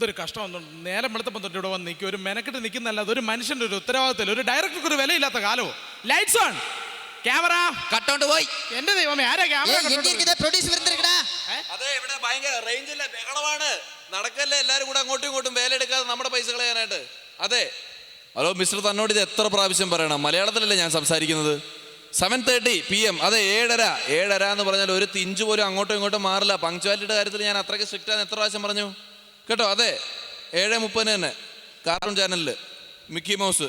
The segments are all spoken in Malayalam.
എന്തൊരു കഷ്ടം ഒന്നും നേരം വെളുത്തപ്പം തൊട്ട് ഇവിടെ വന്ന് നിൽക്കും. ഒരു മെനക്കെട്ട് നിൽക്കുന്നല്ല അതൊരു മനുഷ്യന്റെ ഒരു ഉത്തരവാദിത്തമില്ല? ഒരു ഡയറക്ടർക്ക് ഒരു വിലയില്ലാത്ത കാലവും. ലൈറ്റ്സ് ഓൺ ക്യാമറ കട്ടൗണ്ട് പോയി. എന്റെ ദൈവമേ ആരാ ക്യാമറ പ്രൊഡ്യൂസ് അതെ ഇവിടെ ഭയങ്കര റേഞ്ചില്ല ബഹളമാണ്. നടക്കല്ലേ എല്ലാരും കൂടെ അങ്ങോട്ടും ഇങ്ങോട്ടും വേല എടുക്കാതെ നമ്മുടെ പൈസ കളയാനായിട്ട്. അതെ. ഹലോ മിസ്റ്റർ തന്നോട് ഇത് എത്ര പ്രാവശ്യം പറയണം? മലയാളത്തിലല്ലേ ഞാൻ സംസാരിക്കുന്നത്? സെവൻ തേർട്ടി പി എം അതെ ഏഴര. ഏഴര എന്ന് പറഞ്ഞാൽ ഒരു തിഞ്ച് പോലും അങ്ങോട്ടും ഇങ്ങോട്ടും മാറില്ല. പങ്ക്ച്വാലിറ്റിയുടെ കാര്യത്തിൽ ഞാൻ അത്രയ്ക്ക് സ്ട്രിക്റ്റ് ആണെന്ന് എത്ര പ്രാവശ്യം പറഞ്ഞു? കേട്ടോ അതെ ഏഴ് മുപ്പതിന് തന്നെ കാർട്ടൂൺ ചാനലിൽ മിക്കി മൗസ്.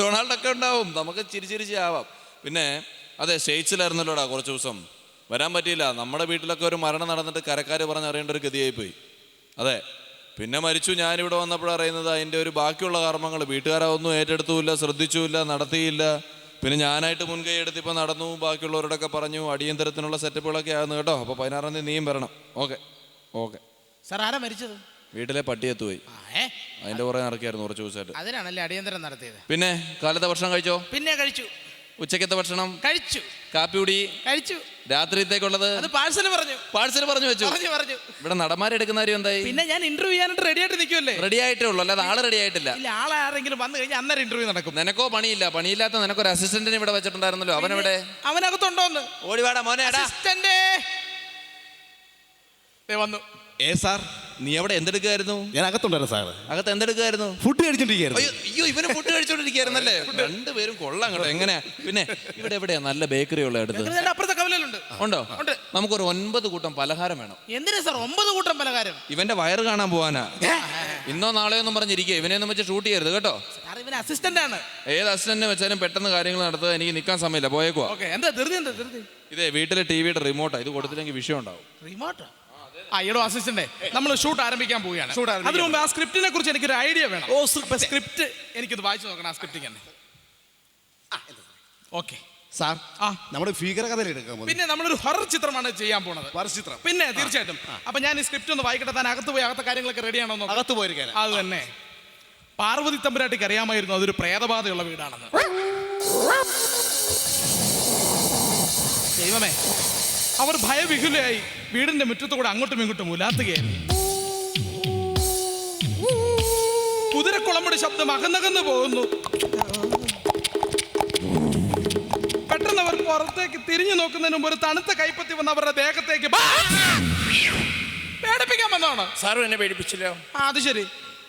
ഡൊണാൾഡ് ഒക്കെ ഉണ്ടാവും നമുക്ക് ചിരി ചിരിച്ച് ആവാം പിന്നെ അതെ സ്റ്റേറ്റ്സിലായിരുന്നല്ലോടാ കുറച്ച് ദിവസം. വരാൻ പറ്റിയില്ല നമ്മുടെ വീട്ടിലൊക്കെ ഒരു മരണം നടന്നിട്ട് കരക്കാർ പറഞ്ഞ് അറിയേണ്ട ഒരു ഗതിയായി പോയി അതെ പിന്നെ മരിച്ചു ഞാനിവിടെ വന്നപ്പോൾ അറിയുന്നത് അതിന്റെ ഒരു ബാക്കിയുള്ള കർമ്മങ്ങൾ വീട്ടുകാരൊന്നും ഏറ്റെടുത്തുമില്ല ശ്രദ്ധിച്ചുമില്ല നടത്തിയില്ല. പിന്നെ ഞാനായിട്ട് മുൻകൈ എടുത്തിപ്പോൾ നടന്നു ബാക്കിയുള്ളവരോടൊക്കെ പറഞ്ഞു അടിയന്തരത്തിനുള്ള സെറ്റപ്പുകളൊക്കെ ആയിരുന്നു കേട്ടോ. അപ്പോൾ പതിനാറാം തീയതി നീയും വരണം. Okay okay. സാർ ആരാ മരിച്ചത്? വീട്ടിലെ പട്ടിയെത്തു പോയി അതിന്റെ പുറകെ നടക്കായിരുന്നു കുറച്ച് ദിവസമായിട്ട്. അതിനാണല്ലേ അടിയന്തരം നടത്തിയത്? പിന്നെ കാലത്തെ ഭക്ഷണം കഴിച്ചോ? പിന്നെ കഴിച്ചു. ഉച്ചക്കത്തെ ഭക്ഷണം? കഴിച്ചു. കാപ്പി കുടി? കഴിച്ചു. രാത്രിത്തേക്കുള്ളത്? അത് പാഴ്സൽ പറഞ്ഞു. പാഴ്സൽ പറഞ്ഞു വെച്ചു. പറഞ്ഞു പറഞ്ഞു. ഇവിടെ നടന്മാരെടുക്കുന്ന കാര്യം എന്തായി? പിന്നെ ഞാൻ ഇന്റർവ്യൂ ചെയ്യാനായിട്ട് റെഡി ആയിട്ട് നിൽക്കുമല്ലേ റെഡി ആയിട്ടേ ഉള്ളൂ അല്ലാതെ ആൾ റെഡി ആയിട്ടില്ല. ഇല്ല ആരെങ്കിലും വന്നു കഴിഞ്ഞാൽ അന്നേരം ഇന്റർവ്യൂ നടക്കും. നിനക്കോ പണിയില്ല. പണിയില്ലാത്ത നിനക്കൊരു അസിസ്റ്റന്റിനെ ഇവിടെ വെച്ചിട്ടുണ്ടായിരുന്നല്ലോ. അവനെവിടെ അവനകത്തുണ്ടോന്ന്? ഓടിവാടാ മോനെ അസിസ്റ്റന്റ് ദേ വന്നു. ഏ സാർ? നീ അവിടെ എന്തെടുക്കായിരുന്നു ഞാൻ അകത്തുണ്ടായിരുന്നു സാർ. അകത്ത് എന്തെടുക്കായിരുന്നു ഫുഡ് കഴിച്ചോണ്ടിരിക്കുന്നു അയ്യോ അയ്യോ ഇവന് ഫുഡ് കഴിച്ചോണ്ടിരിക്കായിരുന്നല്ലേ രണ്ടുപേരും കൊള്ളാം കേട്ടോ. എങ്ങനെ? പിന്നെ ഇവിടെ എവിടെയാ? നല്ല ബേക്കറി ഉള്ള അടുത്ത്. അപ്പുറത്തെ കവലുണ്ട് ഉണ്ടോ? ഉണ്ട്. നമുക്കൊരു ഒൻപത് കൂട്ടം പലഹാരം വേണം. എന്തിനാ സാർ ഒമ്പത് കൂട്ടം പലഹാരം? ഇവന്റെ വയറ് കാണാൻ പോവാനാ. ഇന്നോ നാളെയോ ഒന്നും പറഞ്ഞിരിക്കുക ഇവനെയൊന്നും വെച്ച് ഷൂട്ട് ചെയ്യരുത് കേട്ടോ. ഇവന് അസിസ്റ്റന്റ് ആണ്. ഏത് അസിസ്റ്റന്റ് വെച്ചാലും പെട്ടെന്ന് കാര്യങ്ങൾ നടത്തുക എനിക്ക് നിൽക്കാൻ സമയമില്ല. പോയേക്കുവാ. ഓക്കെ എന്താ ധൃതി എന്താ ധൃതി? ഇതേ വീട്ടിലെ ടിവിയുടെ റിമോട്ടാ ഇത് കൊടുത്തില്ലെങ്കിൽ വിഷയം ഉണ്ടാവും. റിമോട്ടാ ആ? എടോ അസിസ്റ്റന്റ് നമ്മൾ ഷൂട്ട് ആരംഭിക്കാൻ പോവുകയാണ്. ആരംഭിക്കാൻ അതിനു മുമ്പ് ആ സ്ക്രിപ്റ്റിനെ കുറിച്ച് എനിക്ക് ഒരു ഐഡിയ വേണം. ഓ സ്ക്രിപ്റ്റ് എനിക്കിത് വായിച്ചു നോക്കണം ആ സ്ക്രിപ്റ്റിംഗ് തന്നെ. ഓക്കെ സാർ ആ. നമ്മുടെ ഭീകര കഥ എടുക്കാൻ പോകുന്നത്. പിന്നെ നമ്മളൊരു ഹൊറർ ചിത്രമാണ് ചെയ്യാൻ പോണത്. ചിത്രം പിന്നെ തീർച്ചയായിട്ടും. അപ്പൊ ഞാൻ ഈ സ്ക്രിപ്റ്റ് ഒന്ന് വായിക്കട്ടെ താൻ അകത്ത് പോയി അകത്തെ കാര്യങ്ങളൊക്കെ റെഡിയാണോ അകത്ത് പോയിരിക്കാൻ അത് തന്നെ. പാർവതി തമ്പുരാട്ടിക്ക് അറിയാമായിരുന്നു അതൊരു പ്രേതബാധയുള്ള വീടാണെന്ന്. ദൈവമേ അവർ ഭയവിഹുലയായി. വീടിന്റെ മുറ്റത്തുകൂടെ അങ്ങോട്ടും ഇങ്ങോട്ടും ഉലാത്തുകയായിരുന്നു. കുതിരക്കുളമ്പടി ശബ്ദം അകന്നകന്ന് പോകുന്നു. പെട്ടെന്ന് അവർ പുറത്തേക്ക് തിരിഞ്ഞു നോക്കുന്നതിന് മുമ്പ് ഒരു തണുത്ത കൈപ്പത്തി വന്ന് അവരുടെ ദേഹത്തേക്ക് ബാ! പേടിപ്പിക്കാൻ വന്നതാണ്? സാറും എന്നെ പേടിപ്പിച്ചില്ല. ആ അത് ശരി.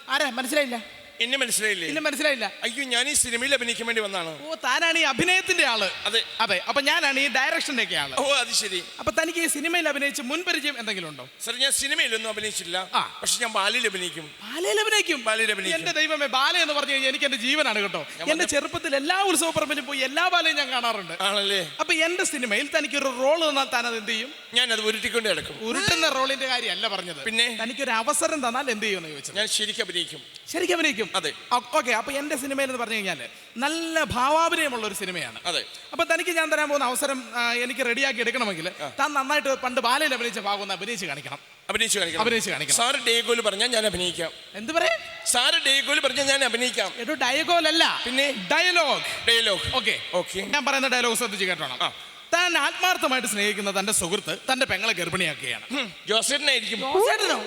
ആരാ? മനസ്സിലായില്ല. എന്നെ മനസ്സിലായില്ലേ? ഇല്ല മനസ്സിലായില്ല. അയ്യോ ഞാൻ ഈ സിനിമയിൽ അഭിനയിക്കാൻ വേണ്ടി വന്നാണ് ഓ താനാണ് ഈ അഭിനയത്തിന്റെ ആൾ. അതെ. അതെ അപ്പൊ ഞാനാണ് ഈ ഡയറക്ഷന്റെ ഒക്കെ ആൾ. ഓ അത് ശരി. അപ്പൊ തനിക്ക് ഈ സിനിമയിൽ അഭിനയിച്ച് മുൻപരിചയം എന്തെങ്കിലും ഉണ്ടോ? സർ ഞാൻ സിനിമയിലൊന്നും അഭിനയിച്ചില്ല പക്ഷെ ഞാൻ ബാലയിൽ അഭിനയിക്കും. ബാലയിൽ അഭിനയിക്കും? ബാലയിൽ അഭിനയിക്കും. എന്റെ ദൈവമേ ബാല എന്ന് പറഞ്ഞു കഴിഞ്ഞാൽ എനിക്ക് എന്റെ ജീവനാണ് കേട്ടോ. എന്റെ ചെറുപ്പത്തിൽ എല്ലാ ഉത്സവ പറമ്പിലും പോയി എല്ലാ ബാലയും ഞാൻ കാണാറുണ്ട്. ആണല്ലേ? അപ്പൊ എന്റെ സിനിമയിൽ തനിക്ക് ഒരു റോൾ തന്നാൽ താൻ അത് എന്ത് ചെയ്യും? ഞാൻ അത് ഉരുട്ടിക്കൊണ്ട് കിടക്കും ഉരുട്ടുന്ന റോളിന്റെ കാര്യമല്ല പറഞ്ഞത്. പിന്നെ? തനിക്കൊരു അവസരം തന്നാൽ എന്ത് ചെയ്യുമെന്ന് ചോദിച്ചു ഞാൻ ശരിക്കും അഭിനയിക്കും. ശരിക്കും അഭിനയിക്കും? അതെ. ഓക്കെ അപ്പൊ എന്റെ സിനിമയിൽ എന്ന് പറഞ്ഞു കഴിഞ്ഞാൽ നല്ല ഭാവാഭിനയമുള്ള ഒരു സിനിമയാണ്. അതെ. അപ്പൊ തനിക്ക് ഞാൻ തരാൻ പോകുന്ന അവസരം ആ, എനിക്ക് റെഡിയാക്കി എടുക്കണമെങ്കിൽ താൻ നന്നായിട്ട് പണ്ട് ബാലയിൽ അഭിനയിച്ച ഭാഗം ഒന്ന് അഭിനയിച്ച് കാണിക്കണം. അഭിനയിച്ചു കാണിക്കണം. അഭിനയിച്ച് കാണിക്കണം. സാറ് ഡേഗോൽ പറഞ്ഞാൽ ഞാൻ അഭിനയിക്കാം. എന്ത് പറയാ? സാറ് ഡേഗോൽ പറഞ്ഞാൽ ഞാൻ അഭിനയിക്കാം. ഒരു ഡയഗോൽ അല്ല പിന്നെ? ഡയലോഗ്. ഡയലോഗ്. ഓക്കെ. ഓക്കെ. ഞാൻ പറയുന്ന ഡയലോഗ് ശ്രദ്ധിച്ച് കേട്ടോണം. ആ. താൻ ആത്മാർത്ഥമായിട്ട് സ്നേഹിക്കുന്ന തന്റെ സുഹൃത്ത് തന്റെ പെങ്ങളെ ഗർഭിണിയാക്കുകയാണ്. ജോസേട്ടനായിരിക്കും ജോസേട്ടനോ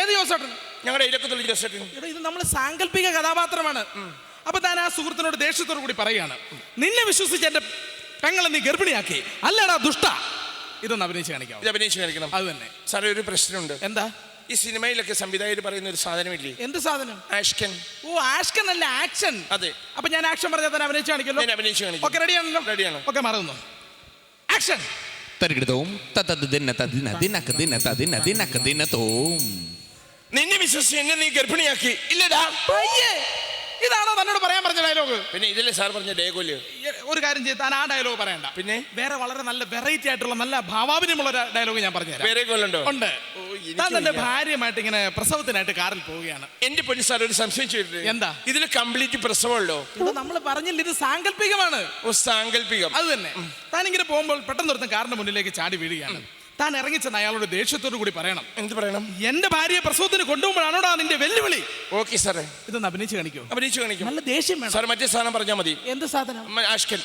ഏത് ജോസേട്ടൻ? ഞങ്ങളുടെ ഇലക്കത്തുള്ള ജോസേട്ടൻ? എടോ ഇത് നമ്മൾ സാങ്കല്പിക കഥാപാത്രമാണ്. അപ്പൊ താൻ ആ സുഹൃത്തിനോട് ദേഷ്യത്തോടു കൂടി പറയാണ് നിന്നെ വിശ്വസിച്ച് എന്റെ പെങ്ങളെ നീ ഗർഭിണിയാക്കി. അല്ലടാ ദുഷ്ട. ഇതൊന്ന് അഭിനയിച്ച് കാണിക്കാം ഇത് അഭിനയിച്ചു കാണിക്കണം. അത് തന്നെ. സാറേ ഒരു പ്രശ്നമുണ്ട്. എന്താ? ഈ സിനിമയിലൊക്കെ സംവിധായകർ പറയുന്ന ഒരു സാധനമില്ലേ? എന്ത് സാധനം? ആഷ്കൻ. ഓ ആഷ്കൻ അല്ല ആക്ഷൻ. അതെ. അപ്പൊ ഞാൻ ആക്ഷൻ പറഞ്ഞാൽ തന്നെ അഭിനയിച്ച് കാണിക്കല്ലോ? ഞാൻ അഭിനയിച്ചു കാണിക്കും. ഓക്കെ റെഡിയാണല്ലോ റെഡിയാണ്. ഓക്കെ മറന്നു. ആക്ഷൻ തരികിടതോം തത്തത് ദിന തദിന ദിനക്ക ദിന തദിന ദിനക്ക ദിനത്തോം നിന്നെ വിശ്വസിച്ച് എന്നെ നീ ഗർഭിണിയാക്കി? ഇല്ലടാ. അയ്യേ ഇതാണോ തന്നോട് പറയാൻ പറഞ്ഞ ഡയലോഗ് പിന്നെ ഇതിലെ സാർ പറഞ്ഞ ഡേഗോൽ ഒരു കാര്യം ചെയ്ത് താൻ ആ ഡയലോഗ് പറയണ്ട. പിന്നെ? വേറെ വളരെ നല്ല വെറൈറ്റി ആയിട്ടുള്ള നല്ല ഭാവാഭിനയമുള്ള ഒരു ഡയലോഗ് ഞാൻ പറഞ്ഞുതരാം ഉണ്ട്. താൻ തന്റെ ഭാര്യമായിട്ട് ഇങ്ങനെ പ്രസവത്തിനായിട്ട് കാറിൽ പോവുകയാണ്. എന്റെ പൊന്നു സാർ ഒരു സംശയം എന്താ? ഇതിൽ കംപ്ലീറ്റ് പ്രസവമുള്ളോ ഇത് നമ്മൾ പറഞ്ഞില്ല ഇത് സാങ്കല്പികമാണ്. ഓ സാങ്കല്പികം. അത് തന്നെ. താൻ ഇങ്ങനെ പോകുമ്പോൾ പെട്ടെന്ന് ഒരുത്തൻ കാറിന്റെ മുന്നിലേക്ക് ചാടി വീഴുകയാണ്. താൻ ഇറങ്ങിച്ചെന്ന് അയാളോട് ദേഷ്യത്തോടു കൂടി പറയണം. എന്ത് പറയണം? എന്റെ ഭാര്യയെ പ്രസവത്തിന് കൊണ്ടുപോകുമ്പോഴാണോടാ നിന്റെ വെല്ലുവിളി? ഓക്കെ സാറേ. ഇതൊന്ന് അഭിനയിച്ച് കാണിക്കോ. അഭിനയിച്ചു കാണിക്കും. നല്ല ദേഷ്യം വേണം. സാർ മറ്റേ സാധനം പറഞ്ഞാൽ മതി. എന്ത് സാധനം? ആഷ്കൻ.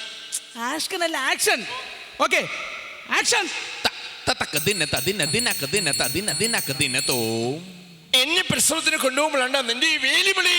ആഷ്കൻ അല്ല ആക്ഷൻ. ഓക്കെ. ആക്ഷൻ. തത്തക്ക ദിന തദിന ദിനക്ക ദിന തദിന ദിനക്ക ദിനത്തോം. എന്നെ പ്രസവത്തിന് കൊണ്ടുപോകുമ്പോഴാണ് നിന്റെ ഈ വേലിവിളി.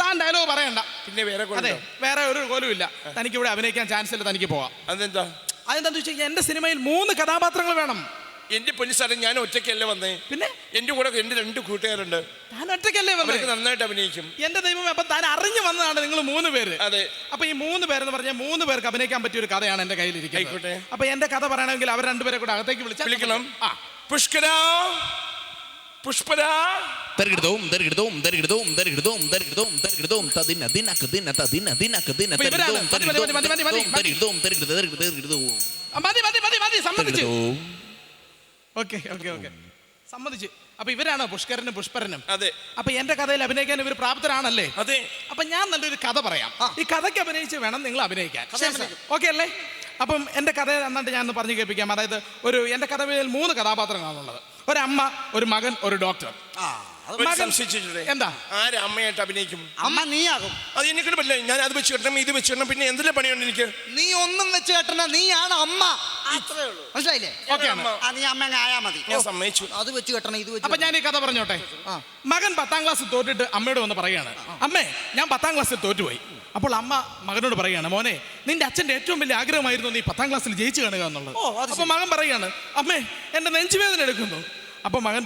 താൻ ഡയലോഗ് പറയണ്ട. പിന്നെ വേറെ അതെ വേറെ ഒരു കോലും ഇല്ല തനിക്ക് ഇവിടെ അഭിനയിക്കാൻ ചാൻസ് ഇല്ല തനിക്ക് പോവാം. അതെന്താ? അതെന്താന്ന് വെച്ച് കഴിഞ്ഞാൽ എന്റെ സിനിമയിൽ മൂന്ന് കഥാപാത്രങ്ങൾ വേണം. എന്റെ പൊന്നു സാറേ ഞാൻ ഒറ്റയ്ക്കല്ലേ വന്നേ? പിന്നെ? എന്റെ കൂടെ എന്റെ രണ്ട് കൂട്ടുകാരുണ്ട്. താൻ ഒറ്റയ്ക്കല്ലേ വന്നത് നന്നായിട്ട് അഭിനയിക്കും. എന്റെ ദൈവം അപ്പൊ താൻ അറിഞ്ഞു വന്നതാണ് നിങ്ങൾ മൂന്ന് പേര്. അതെ. അപ്പൊ ഈ മൂന്ന് പേരെന്ന് പറഞ്ഞാൽ മൂന്ന് പേർക്ക് അഭിനയിക്കാൻ പറ്റിയ ഒരു കഥയാണ് എന്റെ കയ്യിലിരിക്കുന്നത്. അപ്പൊ എന്റെ കഥ പറയണമെങ്കിൽ അവർ രണ്ടുപേരെ കൂടെ അകത്തേക്ക് വിളിച്ചു വിളിക്കണം. ആ. പുഷ്കര. പുഷ്പര. തെരകിടതവും തെരകിടതവും തെരകിടതവും തെരകിടതവും തെരകിടതവും തെരകിടതവും. തദിന ദിനക ദിന തദിന ദിനക ദിന അപ്പൊ ഇവരാണ്. തെരകിടതവും മതി, മതി, മതി, മതി, മതി, മതി. തെരകിടതവും തെരകിടതവും തെരകിടതവും തെരകിടതവും. ആ, മതി മതി മതി മതി സമ്മതിച്ചു. Okay okay okay. സമ്മതിച്ചു. അപ്പൊ ഇവരാണോ പുഷ്കരനും പുഷ്പരനും? അതെ. അപ്പൊ എന്റെ കഥയിൽ അഭിനയിക്കാൻ ഇവർ പ്രാപ്തരാണല്ലേ? അതെ. അപ്പൊ ഞാൻ നല്ലൊരു കഥ പറയാം. ഈ കഥയ്ക്ക് അഭിനയിച്ച് വേണം നിങ്ങൾ അഭിനയിക്കാൻ. ഓക്കെ അല്ലേ? അപ്പം എന്റെ കഥ എന്നിട്ട് ഞാൻ ഒന്ന് പറഞ്ഞു കേൾപ്പിക്കാം. അതായത് ഒരു എന്റെ കഥയിൽ മൂന്ന് കഥാപാത്രങ്ങളാണുള്ളത്. ഒരു അമ്മ ഒരു മകൻ ഒരു ഡോക്ടർ. ഒരു മകൻ- സംശയിച്ചിട്ടുണ്ടേ എന്താ? ആര് അമ്മയായിട്ട് അഭിനയിക്കും? അമ്മ നീയാകും. അത് എനിക്ക് പറ്റില്ല. ഞാൻ അത് വെച്ച് കെട്ടണം ഇത് വെച്ച് കെട്ടണം പിന്നെ എന്തെല്ലാം പണിയുണ്ട് എനിക്ക്? നീ ഒന്നും വെച്ച് കെട്ടണ നീയാണ് അമ്മ. അത്രേ ഉള്ളൂ മനസ്സിലായില്ലേ? ഓക്കെ ആണ് അമ്മ. ആ നീ അമ്മ അങ്ങ് ആയാ മതി. ഞാൻ സമ്മതിച്ചു. അത് വെച്ച് കെട്ടണം ഇത് വെച്ച് അപ്പൊ ഞാൻ ഈ കഥ പറഞ്ഞോട്ടെ? മകൻ പത്താം ക്ലാസ് തോറ്റിട്ട് അമ്മയോട് വന്ന് പറയാണ് അമ്മേ ഞാൻ പത്താം ക്ലാസ്സിൽ തോറ്റുപോയി. അപ്പോൾ അമ്മ മകനോട് പറയാണ് മോനെ നിന്റെ അച്ഛന്റെ ഏറ്റവും വലിയ ആഗ്രഹമായിരുന്നു നീ പത്താം ക്ലാസ്സിൽ ജയിച്ചു കാണുക എന്നുള്ളത്. ഓ, അത് അപ്പൊ മകൻ പറയാണ് അമ്മേ എന്റെ നെഞ്ചുവേദന എടുക്കുന്നു. അപ്പൊ മകൻ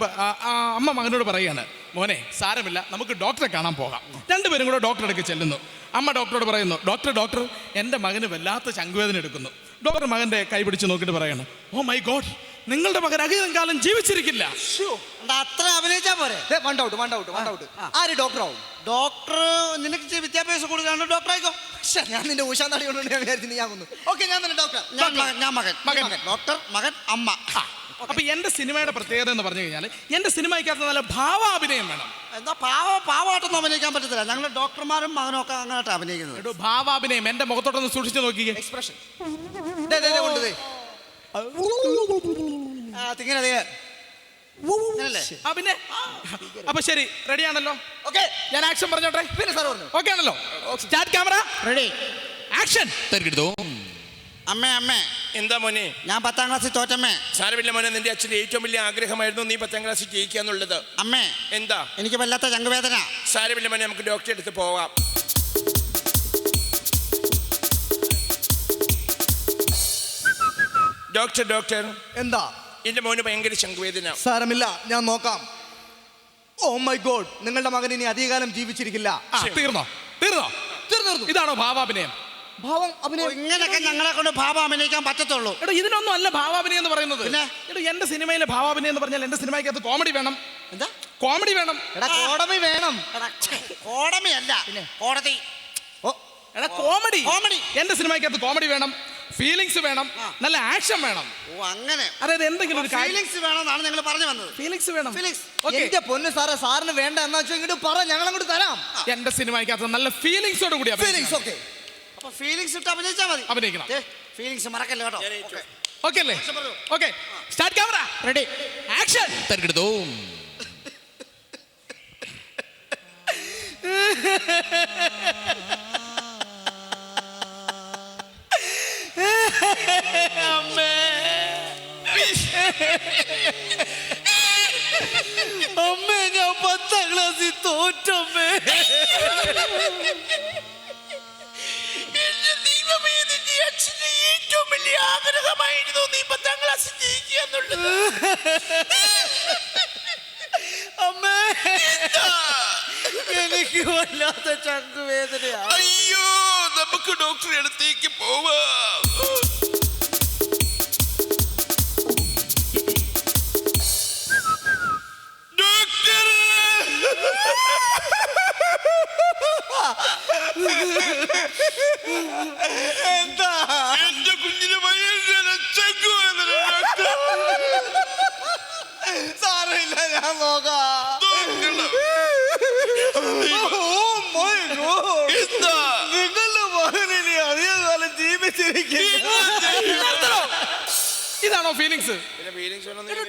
അമ്മ മകനോട് പറയുകയാണ് മോനെ സാരമില്ല നമുക്ക് ഡോക്ടറെ കാണാൻ പോകാം. രണ്ടുപേരും കൂടെ ഡോക്ടറെ അടുക്ക് ചെല്ലുന്നു. അമ്മ ഡോക്ടറോട് പറയുന്നു ഡോക്ടർ ഡോക്ടർ എന്റെ മകന് വല്ലാത്ത ശങ്കുവേദന എടുക്കുന്നു. ഡോക്ടർ മകന്റെ കൈ പിടിച്ച് നോക്കിയിട്ട് പറയാണ് ഓ മൈ ഗോഡ് നിങ്ങളുടെ മകൻ അധികം കാലം ജീവിച്ചിരിക്കില്ല. അത്ര അഭിനയിച്ചാ പോരെ. വൺ ഔട്ട് വൺ ഔട്ട് ആര് ഡോക്ടർ ആവും? ഡോക്ടർ നിനക്ക് വിദ്യാഭ്യാസം കൂടുതലാണ്? ഡോക്ടർ ആയിക്കോ. ശ്ശെ, ഞാൻ നിന്റെ ഉഷാ നടി ഞാൻ വിചാരിച്ചു ഞാൻ കൊന്നു ഓക്കെ ഞാൻ തന്നെ ഡോക്ടർ ഞാൻ മകൻ. മകൻ. ഡോക്ടർ മകൻ അമ്മ. അപ്പൊ എന്റെ സിനിമയുടെ പ്രത്യേകത എന്ന് പറഞ്ഞു കഴിഞ്ഞാൽ എന്റെ സിനിമയ്ക്കകത്ത് നല്ല ഭാവാഭിനയം വേണം. എന്താ പാവ പാവമായിട്ടൊന്നും അഭിനയിക്കാൻ പറ്റത്തില്ല. ഞങ്ങൾ ഡോക്ടർമാരും മകനൊക്കെ ഒക്കെ അങ്ങോട്ട് അഭിനയിക്കുന്നത്. എടോ ഭാവാഭിനയം എന്റെ മുഖത്തോട്ടൊന്ന് സൂക്ഷിച്ചു നോക്കിക്കേ. എക്സ്പ്രഷൻ കൊണ്ടുപോയി ആ തിങ്ങനെ പിന്നെ. അപ്പൊ ശരി റെഡിയാണല്ലോ ഓക്കെ. ഞാൻ ആക്ഷൻ പറഞ്ഞോട്ടെ? പിന്നെ സാർ പറഞ്ഞു. ഓക്കെ ആണല്ലോ. സ്റ്റാർട്ട് ക്യാമറ റെഡി ആക്ഷൻ തെരകിടതവും അമ്മേ അമ്മേ. എന്താ മോനെ? ഞാൻ പത്താം ക്ലാസ്സിൽ തോറ്റമ്മേ. സാരമില്ല മോനെ നിന്റെ അച്ഛൻ ഏറ്റവും വലിയ ആഗ്രഹമായിരുന്നു നീ പത്താം ക്ലാസ്സിൽ ജയിക്കുക എന്നുള്ളത്. അമ്മേ. എന്താ? എനിക്ക് വല്ലാത്ത ചങ്കുവേദന. സാരമില്ല മോനെ നമുക്ക് ഡോക്ടറെ അടുത്ത് പോവാം ഡോക്ടർ ഡോക്ടർ. എന്താ? എന്റെ മോന് ഭയങ്കര ശങ്കുവേദന സാരമില്ല ഞാൻ നോക്കാം. ഓ മൈ ഗോഡ് നിങ്ങളുടെ മകൻ ഇനി അധികകാലം ജീവിച്ചിരിക്കില്ല. തീർന്നോ തീർന്നോ? തീർന്നു? തീർന്നു. ഇതാണോ ഭാവാഭിനയം? ഭാവം അഭിനയം ഇങ്ങനെയൊക്കെ ഞങ്ങളെ കൊണ്ട് ഭാവം അഭിനയിക്കാൻ പറ്റത്തുള്ളൂ. എടോ ഇതിനൊന്നും അല്ല ഭാവാഭിനയം എന്ന് പറയുന്നത്. പിന്നെ? എടോ എന്റെ സിനിമയിലെ ഭാവാഭിനയം എന്ന് പറഞ്ഞാൽ എന്റെ സിനിമയ്ക്കകത്ത് കോമഡി വേണം. എന്താ? കോമഡി വേണം. എടാ കോടമി വേണം. എടാ, അല്ല കോടതി. ഓ. എടാ കോമഡി. കോമഡി. എന്റെ സിനിമയ്ക്കകത്ത് കോമഡി വേണം. ഫീലിങ്സ് വേണം. നല്ല ആക്ഷൻ വേണം. ഓ അങ്ങനെ. അതായത് എന്തെങ്കിലും ഒരു ഫീലിങ്സ് വേണമെന്നാണ് നിങ്ങൾ പറഞ്ഞു വന്നത്. ഫീലിങ്സ് വേണം. ഫീലിങ്സ്. Okay. എന്റെ പൊന്ന് സാറേ സാറിന് വേണ്ട എന്നാ വെച്ചാൽ ഇങ്ങോട്ട് പറ ഞങ്ങൾ അങ്ങോട്ട് തരാം. എന്റെ സിനിമയ്ക്കകത്ത് നല്ല ഫീലിങ്സോട് കൂടിയാ ഫീലിങ്സ് ഓക്കെ. അപ്പൊ ഫീലിങ്സ് ഇട്ട് അഭിനയിച്ചാൽ മതി. അഭിനയിക്കണം. ഫീലിങ്സ് മറക്കല്ലേ കേട്ടോ? ഓക്കെ അല്ലേ? Okay start camera ready action തെരകിടതവും അമ്മേ. ഞാൻ പത്താം ക്ലാസ്സിൽ തോറ്റമ്മേ. വലിയ ആഗ്രഹമായിരുന്നു നീ പത്താം ക്ലാസ് ജയിക്കുക എന്നുള്ളത്. അമ്മേ. എനിക്ക് വല്ലാത്ത ചങ്കുവേദനയാ. അയ്യോ നമുക്ക് ഡോക്ടറെ അടുത്തേക്ക് പോവാം. നിങ്ങളുടെ മകൻ ഇനി ജീവിച്ചിരിക്കുന്നു. ഇതാണോ ഫീലിങ്സ്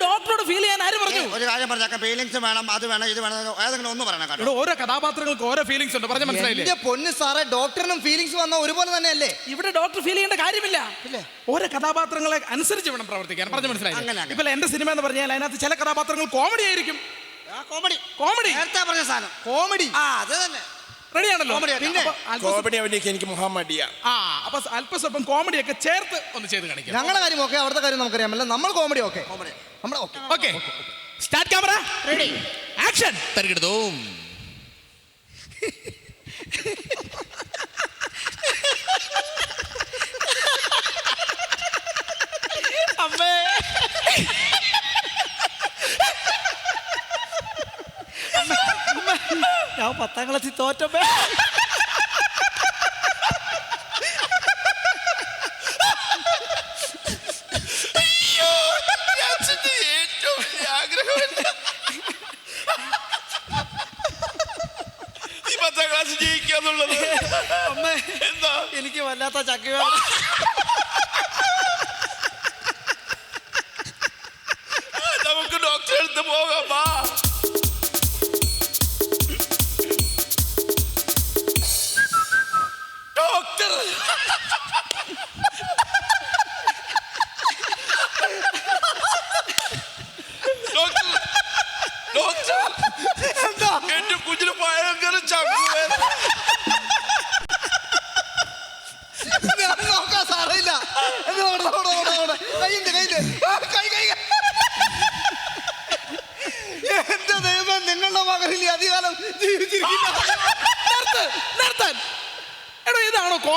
ഡോക്ടറോട് ഫീൽ ചെയ്യാൻ ആര് പറഞ്ഞു? ഒരു കാര്യം പറഞ്ഞേക്കാം ഫീലിങ്സ് വേണം അത് വേണം ഇത് വേണം ഏതെങ്കിലും ഒന്ന് പറയണം കേട്ടോ. ഇവിടെ ഓരോ കഥാപാത്രങ്ങൾക്ക് ഓരോ ഫീലിങ്സ് ഉണ്ട് പറഞ്ഞ മനസ്സിലായില്ലേ? എന്റെ പൊന്ന് സാറേ ഡോക്ടറിനും ഫീലിങ്സ് വന്ന ഒരുപോലെ തന്നെയല്ലേ? ഇവിടെ ഡോക്ടർ ഫീൽ ചെയ്യേണ്ട കാര്യമില്ല. ഓരോ കഥാപാത്രങ്ങളെ അനുസരിച്ച് വേണം പ്രവർത്തിക്കാൻ പറഞ്ഞു മനസ്സിലായി. ഇപ്പൊ എന്റെ സിനിമ എന്ന് പറഞ്ഞാൽ അതിനകത്ത് ചില കഥാപാത്രങ്ങൾ കോമഡി ആയിരിക്കും. കോമഡി കോമഡി നേരത്തെ പറഞ്ഞ സാധനം. കോമഡി ആ അത് തന്നെ. റെഡി ആണല്ലോ പിന്നെ കോമഡി അഭിനയിക്കാൻ എനിക്ക് മുഹമ്മദിയ ആ അപ്പൊ അല്പസ്വല്പം കോമഡി ഒക്കെ ചേർത്ത് ഒന്ന് ചെയ്ത് കാണിക്കാം. ഞങ്ങളുടെ കാര്യം ഓക്കെ അവിടുത്തെ കാര്യം നമുക്കറിയാമല്ല. നമ്മൾ കോമഡി ഓക്കെ. കോമഡി നമ്മൾ okay. Okay start camera ready action തിരക്കെടുത്തോം ഞാൻ പത്താം ക്ലാസ്സിൽ തോറ്റപ്പേ പത്താം ക്ലാസ് അമ്മേ എന്താ? എനിക്ക് വല്ലാത്ത ചക്ക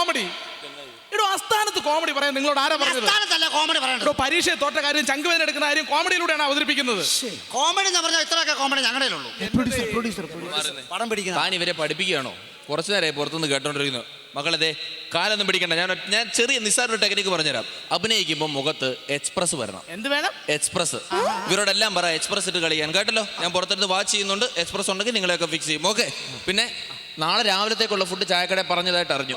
കോമഡി എടോ അസ്ഥാനത്ത് കോമഡി പറയാൻ നിങ്ങളോട് ആരാ പറഞ്ഞത്? ആസ്ഥാനത്തല്ല കോമഡി പറയണ്ടോ. എടോ പരീക്ഷയെ തോറ്റ കാര്യം ചങ്കുവേദന എടുക്കുന്ന കാര്യം കോമഡിയിലൂടെയാണ് അവതരിപ്പിക്കുന്നത്. കോമഡി എന്ന് പറഞ്ഞാൽ ഇത്രയൊക്കെ കോമഡി ഞങ്ങളുടെ ഉള്ളൂ. പ്രൊഡ്യൂസർ പ്രൊഡ്യൂസർ പടം പിടിക്കുന്ന താൻ ഇവരെ പഠിപ്പിക്കുകയാണോ? കുറച്ചു നേരമായി പുറത്തുനിന്ന് കേട്ടോണ്ടിരിക്കുന്നു. മക്കളതെ കാലൊന്നും പിടിക്കണ്ട. ഞാൻ ഞാൻ ചെറിയ നിസ്സാര ടെക്നിക്ക് പറഞ്ഞുതരാം. അഭിനയിക്കുമ്പോൾ മുഖത്ത് എക്സ്പ്രസ് വരണം. എന്ത് വേണം? എക്സ്പ്രസ് ഇവരോടെല്ലാം പറ എക്സ്പ്രസ് ഇട്ട് കളിക്കാൻ. കേട്ടല്ലോ? ഞാൻ പുറത്തെടുത്ത് വാച്ച് ചെയ്യുന്നുണ്ട്. എക്സ്പ്രസ് ഉണ്ടെങ്കിൽ നിങ്ങളെയൊക്കെ ഫിക്സ് ചെയ്യും. ഓക്കെ പിന്നെ നാളെ രാവിലത്തേക്കുള്ള ഫുഡ് ചായക്കട പറഞ്ഞതായിട്ട് അറിഞ്ഞു.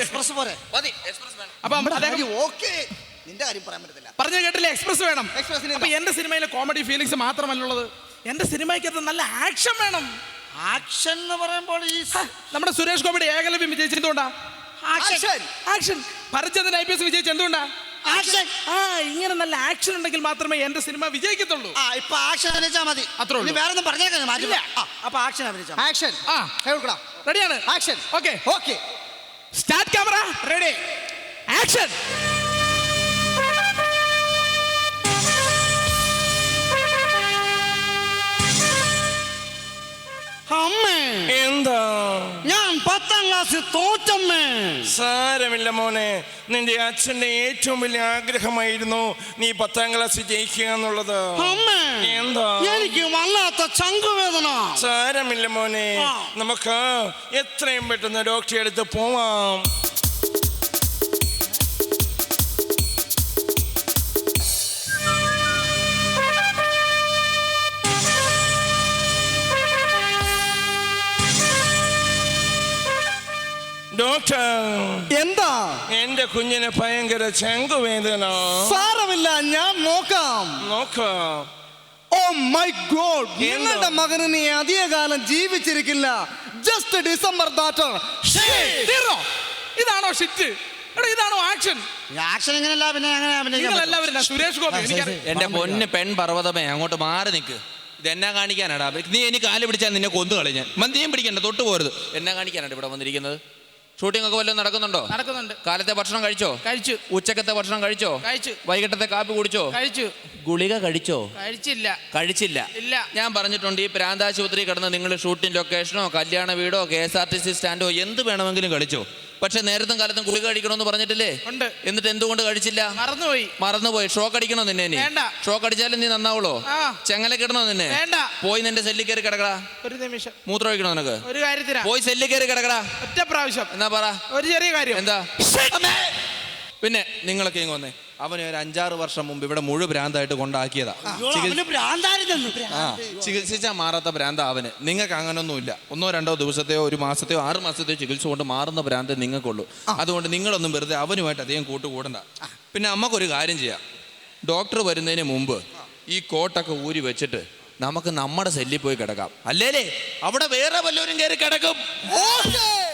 എക്സ്പ്രസ് പോരെ? മതി എക്സ്പ്രസ് വേണം. അപ്പം അദ്ദേഹം ഓക്കെ നിന്റെ കാര്യം പറയാൻ പറ്റത്തില്ല. പറഞ്ഞു കേട്ടില്ലേ? എക്സ്പ്രസ് വേണം. അപ്പൊ എന്റെ സിനിമയിലെ കോമഡി ഫീലിങ്സ് മാത്രമല്ലുള്ളത്. എന്റെ സിനിമയ്ക്കകത്ത് നല്ല ആക്ഷൻ വേണം. ആക്ഷൻ എന്ന് പറയുമ്പോൾ ഈ നമ്മുടെ സുരേഷ് ഗോപിയുടെ ഏകലവ്യം വിജയിച്ചെന്തുകൊണ്ടാ ആക്ഷൻ Action. ആക്ഷൻ പരിചന്ദ്രൻ ഐ പി എസ് വിജയിച്ചത് എന്തുകൊണ്ടാ? ആക്ഷൻ. ആ ഇങ്ങനെ നല്ല ആക്ഷൻ ഉണ്ടെങ്കിൽ മാത്രമേ എന്റെ സിനിമ വിജയിക്കത്തുള്ളൂ. ആ ഇപ്പൊ ആക്ഷൻ അഭിനയിച്ചാൽ മതി. അത്രേ ഉള്ളൂ. ഇനി വേറെ ഒന്നും പറഞ്ഞേക്കാൻ മാറ്റില്ല ആ, അപ്പൊ ആക്ഷൻ അഭിനയിച്ചാൽ ആക്ഷൻ. ആ കൈ കൊടുക്കടാ. റെഡിയാണ് action. Okay okay start camera ready action അമ്മേ എന്താ? ഞാൻ പത്താം ക്ലാസ് തോറ്റമ്മേ സാരമില്ല മോനെ. നിന്റെ അച്ഛന്റെ ഏറ്റവും വലിയ ആഗ്രഹമായിരുന്നു നീ പത്താം ക്ലാസ് ജയിക്കുക എന്നുള്ളത്. എന്താ? എനിക്ക് വല്ലാത്ത ചങ്കുവേദന. സാരമില്ല മോനെ. നമുക്ക് എത്രയും പെട്ടെന്ന് ഡോക്ടറെ അടുത്ത് പോവാം. ഡോക്ടർ എന്താ? എന്റെ കുഞ്ഞിന് ഭയങ്കര ചങ്കുവേദന. സാരമില്ല ഞാൻ നോക്കാം. നോക്കാം. ഓ മൈ ഗോഡ് നിങ്ങളുടെ മകന് നീ അധിക കാലം ജീവിച്ചിരിക്കില്ല ജസ്റ്റ് ഡിസംബർ ദാറ്റർ ഇതാണോ ഷിറ്റ് എടാ ഇതാണോ ആക്ഷൻ ആക്ഷൻ ഇങ്ങനെയല്ല പിന്നെ അങ്ങനെ സുരേഷ് ഗോപി എന്റെ പൊന്ന് പെൺ പർവതമേ അങ്ങോട്ട് മാറി നിക്ക്. ഇത് എന്നാ കാണിക്കാനാടാ? നീ എനിക്ക് കാൽ പിടിച്ചാൽ നിന്നെ കൊന്നു കളഞ്ഞാൽ മന്തിയും പിടിക്കണ്ട തൊട്ട് പോരുത് എന്നാ കാണിക്കാനാണ് ഇവിടെ വന്നിരിക്കുന്നത്? ഷൂട്ടിംഗ് ഒക്കെ വല്ലതും നടക്കുന്നുണ്ടോ? നടക്കുന്നുണ്ട്. കാലത്തെ ഭക്ഷണം കഴിച്ചോ? കഴിച്ചു. ഉച്ചക്കത്തെ ഭക്ഷണം കഴിച്ചോ? കഴിച്ചു. വൈകിട്ടത്തെ കാപ്പി കുടിച്ചോ? കഴിച്ചു. ഗുളിക കഴിച്ചോ? കഴിച്ചില്ല. കഴിച്ചില്ല. ഇല്ല. ഞാൻ പറഞ്ഞിട്ടുണ്ട് ഈ പ്രാന്താശുപത്രി കിടന്ന് നിങ്ങൾ ഷൂട്ടിംഗ് ലൊക്കേഷനോ കല്യാണ വീടോ K S R T C സ്റ്റാൻഡോ എന്ത് വേണമെങ്കിലും കഴിച്ചോ പക്ഷെ നേരത്തും കാലത്തും ഗുളിക കഴിക്കണമെന്ന് പറഞ്ഞിട്ടില്ലേ? ഉണ്ട്. എന്നിട്ട് എന്തുകൊണ്ട് കഴിച്ചില്ല? മറന്നുപോയി. മറന്നുപോയി. ഷോക്ക് അടിക്കണോ നിന്നെ ഇനി? വേണ്ട. ഷോക്ക് അടിച്ചാലും നീ നന്നാവുള്ളോ? ആ. ചെങ്ങല കിടണോ നിന്നെ? വേണ്ട. പോയി നിന്റെ സെല്ലിൽ കയറി കിടക്കടാ. ഒരു നിമിഷം. മൂത്രം ഒഴിക്കണോ നിനക്ക്? ഒരു കാര്യത്തിനാ. പോയി സെല്ലിൽ കയറി കിടക്കടാ. ഒറ്റ പ്രാവശ്യം. എന്നാ പറ. ഒരു ചെറിയ കാര്യം. എന്താ? പിന്നെ നിങ്ങളൊക്കെ ഇങ്ങ് വന്നേ. അവനെ ഒരു അഞ്ചാറ് വർഷം മുമ്പ് ഇവിടെ മുഴു ഭ്രാന്തായിട്ട് കൊണ്ടാക്കിയതാ. ചികിത്സ- ആ ചികിത്സിച്ചാൽ മാറാത്ത ഭ്രാന്ത അവന്. നിങ്ങൾക്ക് അങ്ങനൊന്നുമില്ല. ഒന്നോ രണ്ടോ ദിവസത്തെയോ ഒരു മാസത്തെയോ ആറ് മാസത്തെയോ ചികിത്സ കൊണ്ട് മാറുന്ന ഭ്രാന്ത് നിങ്ങൾക്കുള്ളൂ. അതുകൊണ്ട് നിങ്ങളൊന്നും വെറുതെ അവനുമായിട്ട് അധികം കൂട്ടുകൂടണ്ട. പിന്നെ അമ്മക്കൊരു കാര്യം ചെയ്യാം. ഡോക്ടർ വരുന്നതിന് മുമ്പ് ഈ കോട്ടൊക്കെ ഊരി വെച്ചിട്ട് നമുക്ക് നമ്മുടെ സെല്ലിൽ പോയി കിടക്കാം. അല്ലേലേ അവിടെ വേറെ വല്ലവരും കയറി കിടക്കും. ഓക്കേ